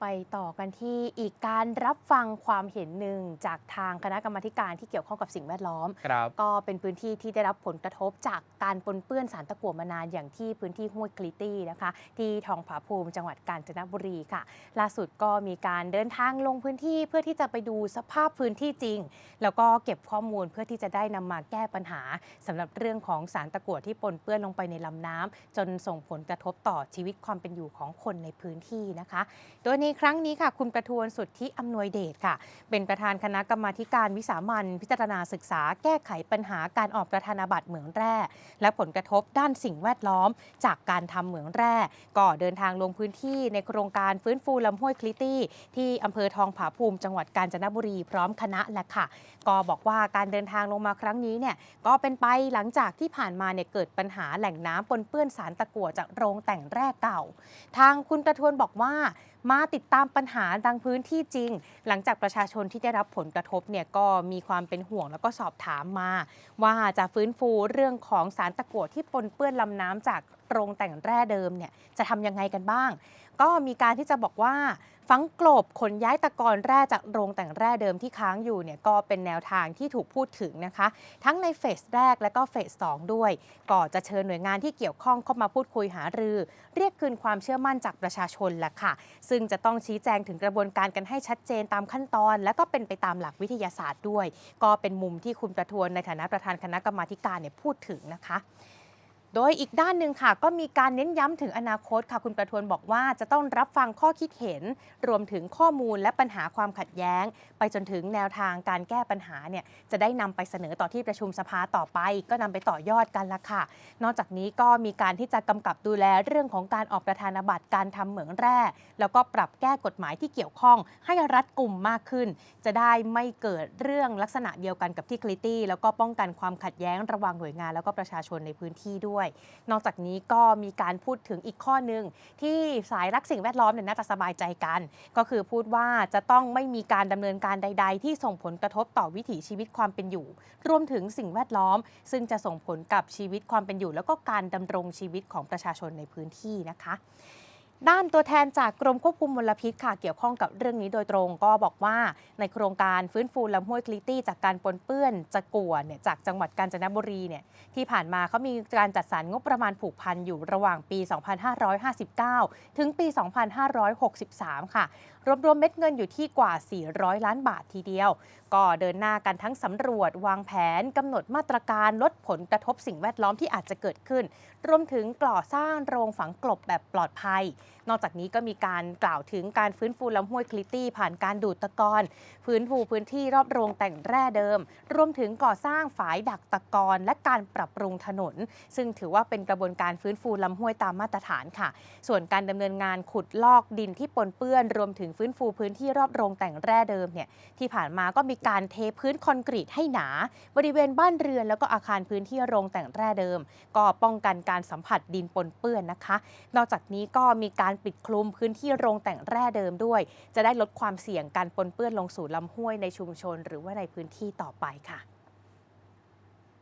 ไปต่อกันที่อีกการรับฟังความเห็นหนึ่งจากทางคณะกรรมาธิการที่เกี่ยวข้องกับสิ่งแวดล้อมครับก็เป็นพื้นที่ที่ได้รับผลกระทบจากการปนเปื้อนสารตะกั่วมานานอย่างที่พื้นที่ห้วยคลิตี้นะคะ ที่ทองผาภูมิจังหวัดกาญจนบุรีค่ะ ล่าสุดก็มีการเดินทางลงพื้นที่เพื่อที่จะไปดูสภาพพื้นที่จริง แล้วก็เก็บข้อมูลเพื่อที่จะได้นำมาแก้ปัญหาสำหรับเรื่องของสารตะกั่วที่ปนเปื้อนลงไปในลำน้ำจนส่งผลกระทบต่อชีวิตความเป็นอยู่ของคนในพื้นที่นะคะ โดยในครั้งนี้ค่ะ คุณประทวนสุทธิอำนวยเดชค่ะ เป็นประธานคณะกรรมาการวิสามันพิจารณาศึกษา แก้ไขปัญหาการออกประธานาบัตรเหมืองแร่ และผลกระทบด้านสิ่งแวดล้อม จากการทำเหมืองแร่ ก็เดินทางลงพื้นที่ในโครงการฟื้นฟูลำห้วยคลิตี้ที่อำเภอทองผาภูมิจังหวัดกาญจนบุรีพร้อมคณะแหละค่ะ ก็บอกว่าการเดินทางลงมาครั้งนี้เนี่ยก็เป็นไปหลังจากที่ผ่านมาเนี่ยเกิดปัญหาแหล่งน้ำปนเปื้อนสารตะกั่วจากโรงแต่งแร่เก่า ทางคุณประทวนบอกว่ามาติดตามปัญหาดังพื้นที่จริง หลังจากประชาชนที่ได้รับผลกระทบเนี่ยก็มีความเป็นห่วงแล้วก็สอบถามมา ว่าจะฟื้นฟูเรื่องของสารตะกั่วที่ปนเปื้อนลำน้ำจากโรงแต่งแร่เดิมเนี่ยจะทำยังไงกันบ้าง ก็มีการที่จะบอกว่า ฝังกลบขนย้ายตะกอนแร่จากโรงแต่งแร่เดิมที่ค้างอยู่เนี่ยก็เป็นแนวทางที่ถูกพูดถึงนะคะ ทั้งในเฟสแรกและก็เฟสสองด้วย ก็จะเชิญหน่วยงานที่เกี่ยวข้องเข้ามาพูดคุยหารือ เรียกคืนความเชื่อมั่นจากประชาชนแหละค่ะ ซึ่งจะต้องชี้แจงถึงกระบวนการกันให้ชัดเจนตามขั้นตอน และก็เป็นไปตามหลักวิทยาศาสตร์ด้วย ก็เป็นมุมที่คุณประทวนในฐานะประธานคณะกรรมาการเนี่ยพูดถึงนะคะ โดยอีกด้านหนึ่งค่ะ ก็มีการเน้นย้ำถึงอนาคตค่ะ คุณประทวนบอกว่าจะต้องรับฟังข้อคิดเห็น รวมถึงข้อมูลและปัญหาความขัดแย้ง ไปจนถึงแนวทางการแก้ปัญหาเนี่ยจะได้นำไปเสนอต่อที่ประชุมสภาต่อไป ก็นำไปต่อยอดกันละค่ะ นอกจากนี้ก็มีการที่จะกำกับดูแลเรื่องของการออกประธานาบัตรการทำเหมืองแร่แล้วก็ปรับแก้กฎหมายที่เกี่ยวข้อง ให้รัดกุมมากขึ้น จะได้ไม่เกิดเรื่องลักษณะเดียวกันกับที่คลิตี้แล้วก็ป้องกันความขัดแย้งระหว่างหน่วยงาน แล้วก็ประชาชนในพื้นที่ด้วยนอกจากนี้ก็มีการพูดถึงอีกข้อหนึ่งที่สายรักสิ่งแวดล้อมเนี่ยน่าจะสบายใจกัน ก็คือพูดว่าจะต้องไม่มีการดำเนินการใด ๆ ที่ส่งผลกระทบต่อวิถีชีวิตความเป็นอยู่ รวมถึงสิ่งแวดล้อม ซึ่งจะส่งผลกับชีวิตความเป็นอยู่ แล้วก็การดำรงชีวิตของประชาชนในพื้นที่นะคะ ด้านตัวแทนจากกรมควบคุมมลพิษค่ะเกี่ยวข้องกับเรื่องนี้โดยตรงก็บอกว่าในโครงการฟื้นฟูลำห้วยคลิตี้ จากการปนเปื้อนจะกัวเนี่ยจากจังหวัดกาญจนบุรีเนี่ยที่ผ่านมาเขามีการจัดสรรงบประมาณผูกพันอยู่ระหว่างปี 2559 ถึงปี 2563 ค่ะ รวมรวมเม็ดเงินอยู่ที่กว่า 400 ล้านบาททีเดียว ก็เดินหน้ากันทั้งสำรวจวางแผนกำหนดมาตรการลดผลกระทบสิ่งแวดล้อมที่อาจจะเกิดขึ้น รวมถึงก่อสร้างโรงฝังกลบแบบปลอดภัยนอกจากนี้ก็มีการกล่าวถึงการฟื้นฟูลำห้วยคลิตี้ ผ่านการดูดตะกอนฟื้นฟูพื้นที่รอบโรงแต่งแร่เดิม รวมถึงก่อสร้างฝายดักตะกอนและการปรับปรุงถนน ซึ่งถือว่าเป็นกระบวนการฟื้นฟูลำห้วยตามมาตรฐานค่ะ ส่วนการดำเนินงานขุดลอกดินที่ปนเปื้อน รวมถึงฟื้นฟูพื้นที่รอบโรงแต่งแร่เดิมเนี่ยที่ผ่านมาก็มีการเทพื้นคอนกรีตให้หนา บริเวณบ้านเรือน แล้วก็อาคารพื้นที่โรงแต่งแร่เดิม ก็ป้องกันการสัมผัสดินปนเปื้อนนะคะ นอกจากนี้ก็มีการปิดคลุมพื้นที่โรงแต่งแร่เดิมด้วย จะได้ลดความเสี่ยงการปนเปื้อนลงสู่ลำห้วยในชุมชน หรือว่าในพื้นที่ต่อไปค่ะ